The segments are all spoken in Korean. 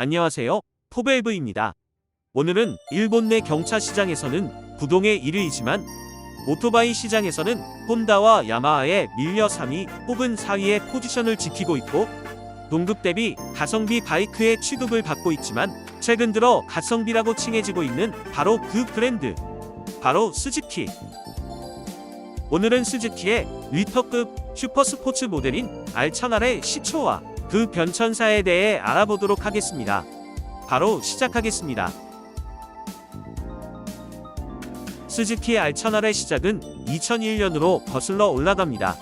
안녕하세요. 포베이브입니다. 오늘은 일본 내 경차 시장에서는 부동의 1위이지만 오토바이 시장에서는 혼다와 야마하에 밀려 3위 혹은 4위의 포지션을 지키고 있고 동급 대비 가성비 바이크의 취급을 받고 있지만 최근 들어 가성비라고 칭해지고 있는 바로 그 브랜드 바로 스즈키 오늘은 스즈키의 리터급 슈퍼스포츠 모델인 R1000R의 시초와 그 변천사에 대해 알아보도록 하겠습니다. 바로 시작하겠습니다. 스즈키 R1000R의 시작은 2001년으로 거슬러 올라갑니다.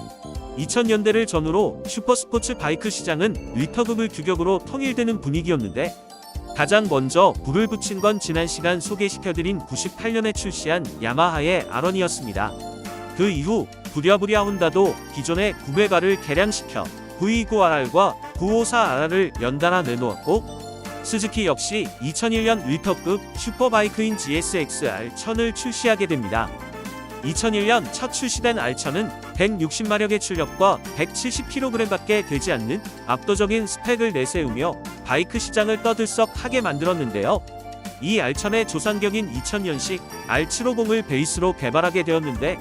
2000년대를 전후로 슈퍼스포츠 바이크 시장은 리터급을 규격으로 통일되는 분위기였는데 가장 먼저 불을 붙인 건 지난 시간 소개시켜드린 98년에 출시한 야마하의 아런이었습니다. 그 이후 부랴부랴 혼다도 기존의 900R을 개량시켜 V29RR과 954RR을 연달아 내놓았고 스즈키 역시 2001년 리터급 슈퍼바이크인 GSX-R 1000을 출시하게 됩니다. 2001년 첫 출시된 R1000은 160마력의 출력과 170kg밖에 되지 않는 압도적인 스펙을 내세우며 바이크 시장을 떠들썩하게 만들었는데요. 이 R1000의 조상격인 2000년식 R750을 베이스로 개발하게 되었는데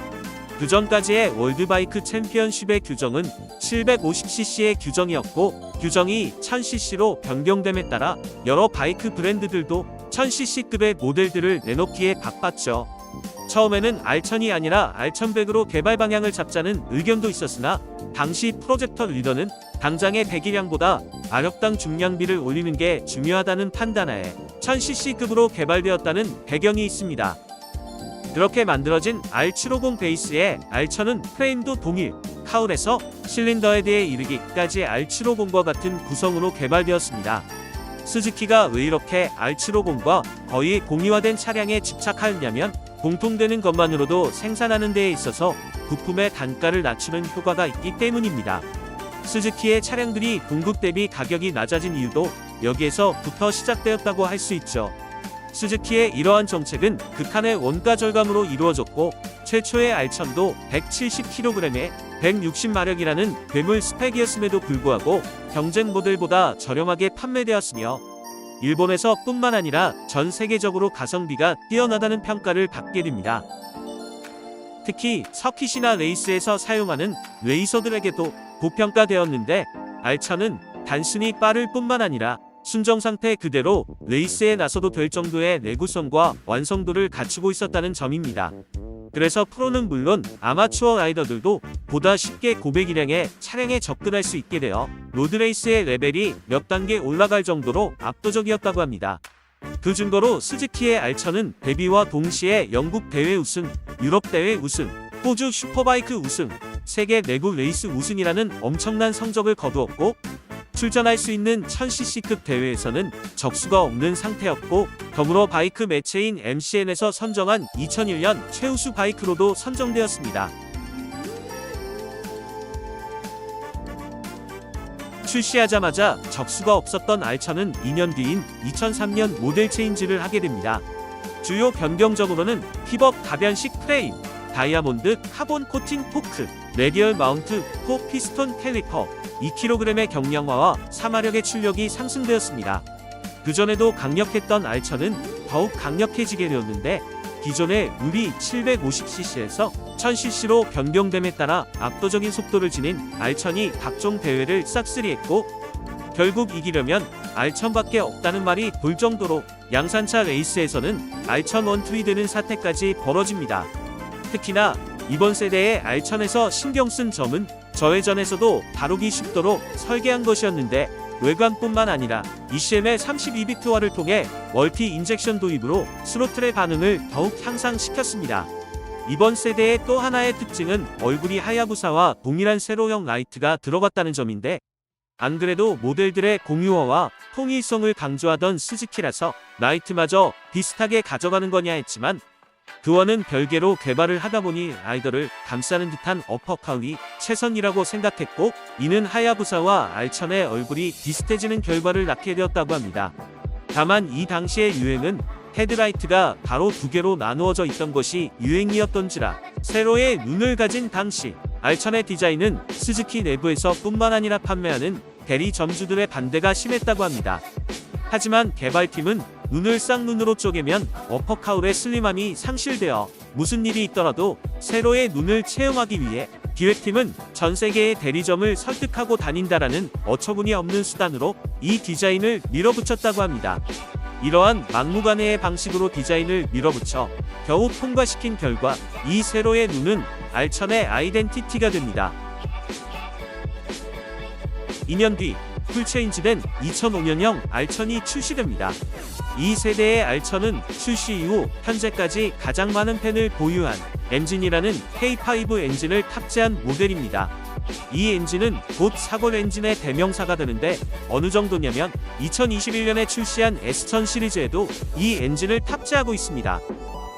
그 전까지의 월드바이크 챔피언십의 규정은 750cc의 규정이었고 규정이 1000cc로 변경됨에 따라 여러 바이크 브랜드들도 1000cc급의 모델들을 내놓기에 바빴죠. 처음에는 R1000이 아니라 R1100으로 개발 방향을 잡자는 의견도 있었으나 당시 프로젝터 리더는 당장의 배기량보다 마력당 중량비를 올리는 게 중요하다는 판단하에 1000cc급으로 개발되었다는 배경이 있습니다. 그렇게 만들어진 R750 베이스의 R1000은 프레임도 동일, 카울에서 실린더 헤드에 이르기까지 R750과 같은 구성으로 개발되었습니다. 스즈키가 왜 이렇게 R750과 거의 공유화된 차량에 집착하였냐면 공통되는 것만으로도 생산하는 데에 있어서 부품의 단가를 낮추는 효과가 있기 때문입니다. 스즈키의 차량들이 공급 대비 가격이 낮아진 이유도 여기에서부터 시작되었다고 할 수 있죠. 스즈키의 이러한 정책은 극한의 원가 절감으로 이루어졌고 최초의 R1000도 170kg에 160마력이라는 괴물 스펙이었음에도 불구하고 경쟁 모델보다 저렴하게 판매되었으며 일본에서 뿐만 아니라 전 세계적으로 가성비가 뛰어나다는 평가를 받게 됩니다. 특히 서킷이나 레이스에서 사용하는 레이서들에게도 고평가되었는데 R1000은 단순히 빠를 뿐만 아니라 순정 상태 그대로 레이스에 나서도 될 정도의 내구성과 완성도를 갖추고 있었다는 점입니다. 그래서 프로는 물론 아마추어 라이더들도 보다 쉽게 고백 일량의 차량에 접근할 수 있게 되어 로드레이스의 레벨이 몇 단계 올라갈 정도로 압도적이었다고 합니다. 그 증거로 스즈키의 R1000은 데뷔와 동시에 영국 대회 우승, 유럽 대회 우승, 호주 슈퍼바이크 우승, 세계 내구 레이스 우승이라는 엄청난 성적을 거두었고 출전할 수 있는 1000cc급 대회에서는 적수가 없는 상태였고 더불어 바이크 매체인 MCN에서 선정한 2001년 최우수 바이크로도 선정되었습니다. 출시하자마자 적수가 없었던 R1000은 2년 뒤인 2003년 모델 체인지를 하게 됩니다. 주요 변경적으로는 피벗 가변식 프레임, 다이아몬드 카본 코팅 포크, 레디얼 마운트 포 피스톤 캘리퍼, 2kg의 경량화와 3마력의 출력이 상승되었습니다. 그전에도 강력했던 R1000은 더욱 강력해지게 되었는데 기존의 무리 750cc에서 1000cc로 변경됨에 따라 압도적인 속도를 지닌 R1000이 각종 대회를 싹쓸이했고 결국 이기려면 R1000밖에 없다는 말이 돌 정도로 양산차 레이스에서는 R1000 원투이 되는 사태까지 벌어집니다. 특히나 이번 세대의 R1000에서 신경 쓴 점은 저회전에서도 다루기 쉽도록 설계한 것이었는데 외관뿐만 아니라 ECM의 32비트화를 통해 멀티 인젝션 도입으로 스로틀의 반응을 더욱 향상시켰습니다. 이번 세대의 또 하나의 특징은 얼굴이 하야부사와 동일한 세로형 라이트가 들어갔다는 점인데 안 그래도 모델들의 공유화와 통일성을 강조하던 스즈키라서 라이트마저 비슷하게 가져가는 거냐 했지만 그와는 별개로 개발을 하다 보니 라이더를 감싸는 듯한 어퍼카운이 최선이라고 생각했고 이는 하야부사와 알천의 얼굴이 비슷해지는 결과를 낳게 되었다고 합니다. 다만 이 당시의 유행은 헤드라이트가 바로 두 개로 나누어져 있던 것이 유행이었던지라 세로의 눈을 가진 당시 알천의 디자인은 스즈키 내부에서 뿐만 아니라 판매하는 대리 점주들의 반대가 심했다고 합니다. 하지만 개발팀은 눈을 쌍눈으로 쪼개면 어퍼카울의 슬림함이 상실되어 무슨 일이 있더라도 세로의 눈을 채용하기 위해 기획팀은 전 세계의 대리점을 설득하고 다닌다라는 어처구니 없는 수단으로 이 디자인을 밀어붙였다고 합니다. 이러한 막무가내의 방식으로 디자인을 밀어붙여 겨우 통과시킨 결과 이 세로의 눈은 알천의 아이덴티티가 됩니다. 2년 뒤 풀체인지된 2005년형 알천이 출시됩니다. 이 세대의 알천은 출시 이후 현재까지 가장 많은 팬을 보유한 엔진이라는 K5 엔진을 탑재한 모델입니다. 이 엔진은 곧 사골 엔진의 대명사가 되는데 어느 정도냐면 2021년에 출시한 S1000 시리즈에도 이 엔진을 탑재하고 있습니다.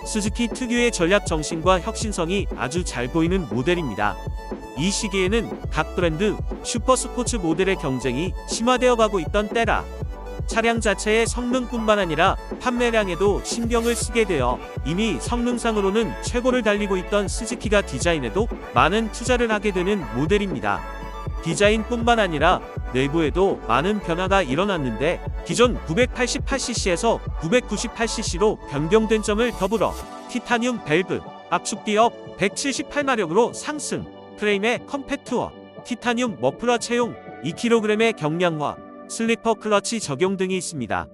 스즈키 특유의 전략 정신과 혁신성이 아주 잘 보이는 모델입니다. 이 시기에는 각 브랜드 슈퍼스포츠 모델의 경쟁이 심화되어 가고 있던 때라 차량 자체의 성능뿐만 아니라 판매량에도 신경을 쓰게 되어 이미 성능상으로는 최고를 달리고 있던 스즈키가 디자인에도 많은 투자를 하게 되는 모델입니다. 디자인뿐만 아니라 내부에도 많은 변화가 일어났는데 기존 988cc에서 998cc로 변경된 점을 더불어 티타늄 밸브, 압축 기업 178마력으로 상승, 프레임의 컴팩트화, 티타늄 머플러 채용, 2kg의 경량화, 슬리퍼 클러치 적용 등이 있습니다.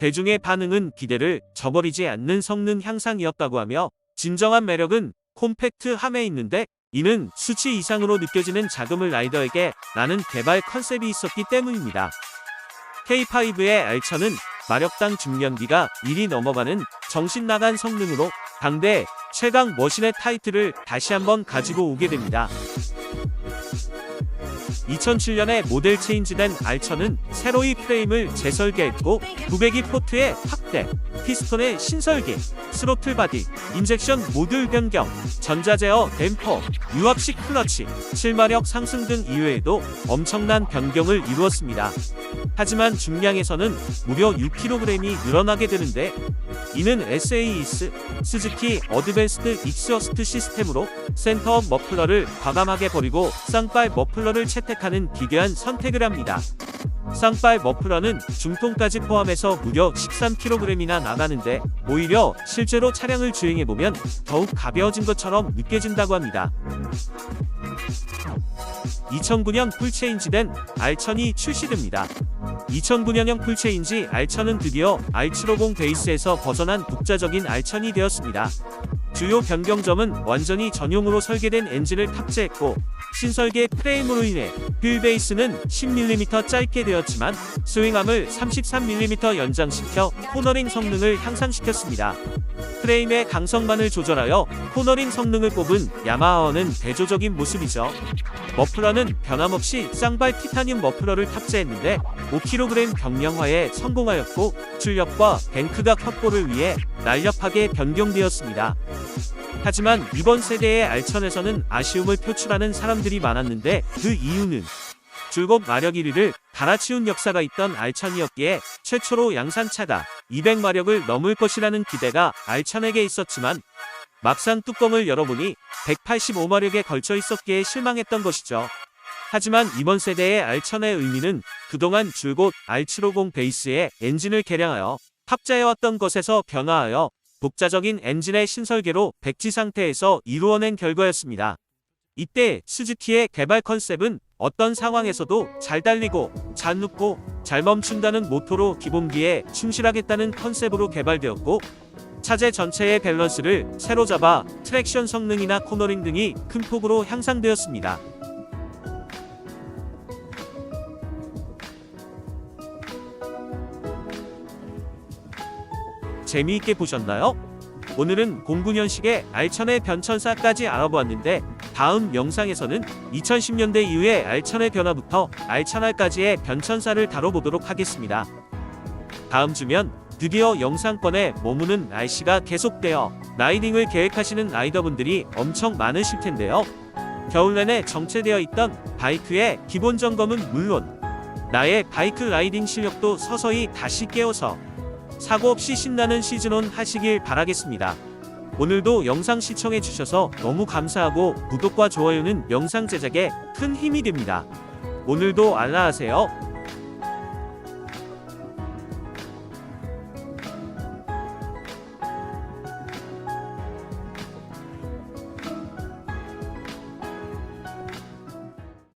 대중의 반응은 기대를 저버리지 않는 성능 향상이었다고 하며 진정한 매력은 콤팩트함에 있는데 이는 수치 이상으로 느껴지는 자금을 라이더에게 라는 개발 컨셉이 있었기 때문입니다. K5의 알처는 마력당 중년비가 1이 넘어가는 정신 나간 성능으로 당대 최강 머신의 타이틀을 다시 한번 가지고 오게 됩니다. 2007년에 모델 체인지된 알처는 세로이 프레임을 재설계했고 902 포트의 확대, 피스톤의 신설계, 스로틀 바디, 인젝션 모듈 변경, 전자제어 댐퍼, 유압식 클러치, 7마력 상승 등 이외에도 엄청난 변경을 이루었습니다. 하지만 중량에서는 무려 6kg이 늘어나게 되는데 이는 SAES 스즈키 어드밴스드 익스어스트 시스템으로 센터 머플러를 과감하게 버리고 쌍발 머플러를 채택하는 기괴한 선택을 합니다. 쌍발 머플러는 중통까지 포함해서 무려 13kg이나 나가는데 오히려 실제로 차량을 주행해보면 더욱 가벼워진 것처럼 느껴진다고 합니다. 2009년 풀체인지된 알천이 출시됩니다. 2009년형 풀체인지 알천은 드디어 R750 베이스에서 벗어난 독자적인 알천이 되었습니다. 주요 변경점은 완전히 전용으로 설계된 엔진을 탑재했고 신설계 프레임으로 인해 휠 베이스는 10mm 짧게 되었지만 스윙함을 33mm 연장시켜 코너링 성능을 향상시켰습니다. 프레임의 강성만을 조절하여 코너링 성능을 뽑은 야마하어는 대조적인 모습이죠. 머플러는 변함없이 쌍발 티타늄 머플러를 탑재했는데 5kg 경량화에 성공하였고 출력과 뱅크각 확보를 위해 날렵하게 변경되었습니다. 하지만 이번 세대의 알천에서는 아쉬움을 표출하는 사람들이 많았는데 그 이유는 줄곧 마력 1위를 갈아치운 역사가 있던 알천이었기에 최초로 양산차가 200마력을 넘을 것이라는 기대가 알천에게 있었지만 막상 뚜껑을 열어보니 185마력에 걸쳐 있었기에 실망했던 것이죠. 하지만 이번 세대의 알천의 의미는 그동안 줄곧 R750 베이스의 엔진을 개량하여 탑재해왔던 것에서 변화하여 독자적인 엔진의 신설계로 백지 상태에서 이루어낸 결과였습니다. 이때 스즈키의 개발 컨셉은 어떤 상황에서도 잘 달리고 잘 눕고 잘 멈춘다는 모토로 기본기에 충실하겠다는 컨셉으로 개발되었고 차제 전체의 밸런스를 새로 잡아 트랙션 성능이나 코너링 등이 큰 폭으로 향상되었습니다. 재미있게 보셨나요? 오늘은 09년식의 알천의 변천사까지 알아보았는데 다음 영상에서는 2010년대 이후의 알천의 변화부터 알찬알까지의 변천사를 다뤄보도록 하겠습니다. 다음 주면 드디어 영상권에 머무는 날씨가 계속되어 라이딩을 계획하시는 라이더분들이 엄청 많으실 텐데요. 겨울 내내 정체되어 있던 바이크의 기본 점검은 물론 나의 바이크 라이딩 실력도 서서히 다시 깨워서 사고 없이 신나는 시즌온 하시길 바라겠습니다. 오늘도 영상 시청해 주셔서 너무 감사하고 구독과 좋아요는 영상 제작에 큰 힘이 됩니다. 오늘도 알라하세요.